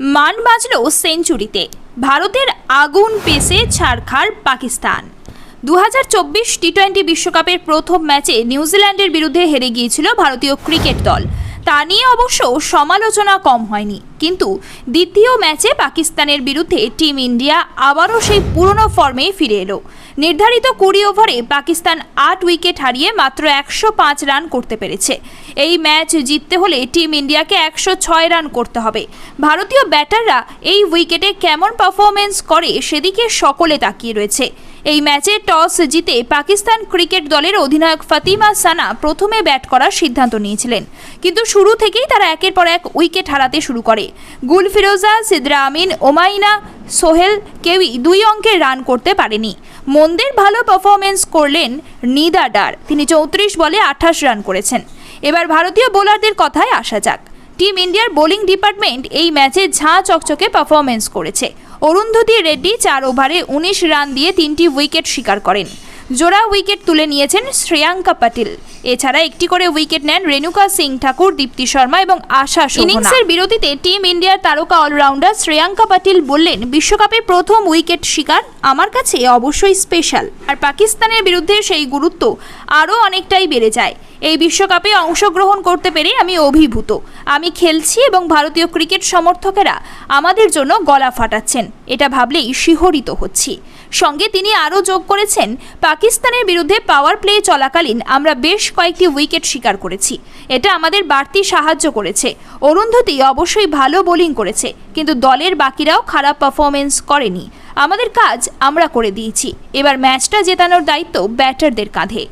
মান বাজলো সেঞ্চুরিতে। ভারতের আগুন পেসে ছাড়খাড় পাকিস্তান। দু হাজার চব্বিশ টি টোয়েন্টি বিশ্বকাপের প্রথম ম্যাচে নিউজিল্যান্ডের বিরুদ্ধে হেরে গিয়েছিল ভারতীয় ক্রিকেট দল। তা নিয়ে অবশ্য সমালোচনা কম হয়নি। কিন্তু দ্বিতীয় ম্যাচে পাকিস্তানের বিরুদ্ধে টিম ইন্ডিয়া আবারও সেই পুরনো ফর্মে ফিরে এলো। নির্ধারিত কুড়ি ওভারে পাকিস্তান আট উইকেট হারিয়ে মাত্র একশো পাঁচ রান করতে পেরেছে। এই ম্যাচ জিততে হলে টিম ইন্ডিয়াকে একশো ছয় রান করতে হবে। ভারতীয় ব্যাটাররা এই উইকেটে কেমন পারফরমেন্স করে সেদিকে সকলে তাকিয়ে রয়েছে। এই ম্যাচে টস জিতে পাকিস্তান ক্রিকেট দলের অধিনায়ক ফাতিমা সানা প্রথমে ব্যাট করার সিদ্ধান্ত নিয়েছিলেন। কিন্তু শুরু থেকেই তারা একের পর এক উইকেট হারাতে শুরু করে। গুল ফিরোজা সিদ্রা আমিন, ওমাইনা, সোহেল কেউই দুই অঙ্কের রান করতে পারেনি। মন্দের ভালো পারফরমেন্স করলেন নিদা ডার তিনি চৌত্রিশ বলে আঠাশ রান করেছেন। এবার ভারতীয় বোলারদের কথায় আসা যাক। টিম ইন্ডিয়ার বোলিং ডিপার্টমেন্ট এই ম্যাচে ঝাঁ চকচকে পারফরমেন্স করেছে। অরুন্ধতী রেড্ডি চার ওভারে উনিশ রান দিয়ে তিনটি উইকেট শিকার করেন। জোড়া উইকেট তুলে নিয়েছেন শ্রেয়াঙ্কা পাটিল। এছাড়া একটি করে উইকেট নেন রেণুকা সিং ঠাকুর, দীপ্তি শর্মা এবং আশা ইনিংসের বিরতিতে টিম ইন্ডিয়ার তারকা অলরাউন্ডার শ্রেয়াঙ্কা পাটিল বললেন, বিশ্বকাপে প্রথম উইকেট শিকার আমার কাছে অবশ্যই স্পেশাল আর পাকিস্তানের বিরুদ্ধে সেই গুরুত্ব আরও অনেকটাই বেড়ে যায়। এই বিশ্বকাপে অংশগ্রহণ করতে পেরে আমি অভিভূত। আমি খেলছি এবং ভারতীয় ক্রিকেট সমর্থকেরা আমাদের জন্য গলা ফাটাচ্ছেন। এটা ভাবলেই শিহরিত হচ্ছি। সঙ্গে তিনি আরও যোগ করেছেন, পাকিস্তানের বিরুদ্ধে পাওয়ার প্লে চলাকালীন আমরা বেশ কয়েকটি উইকেট শিকার করেছি। এটা আমাদের বাড়তি সাহায্য করেছে। অরুন্ধতী অবশ্যই ভালো বোলিং করেছে, কিন্তু দলের বাকিরাও খারাপ পারফরমেন্স করেনি। আমাদের কাজ আমরা করে দিয়েছি। এবার ম্যাচটা জেতানোর দায়িত্ব ব্যাটারদের কাঁধে।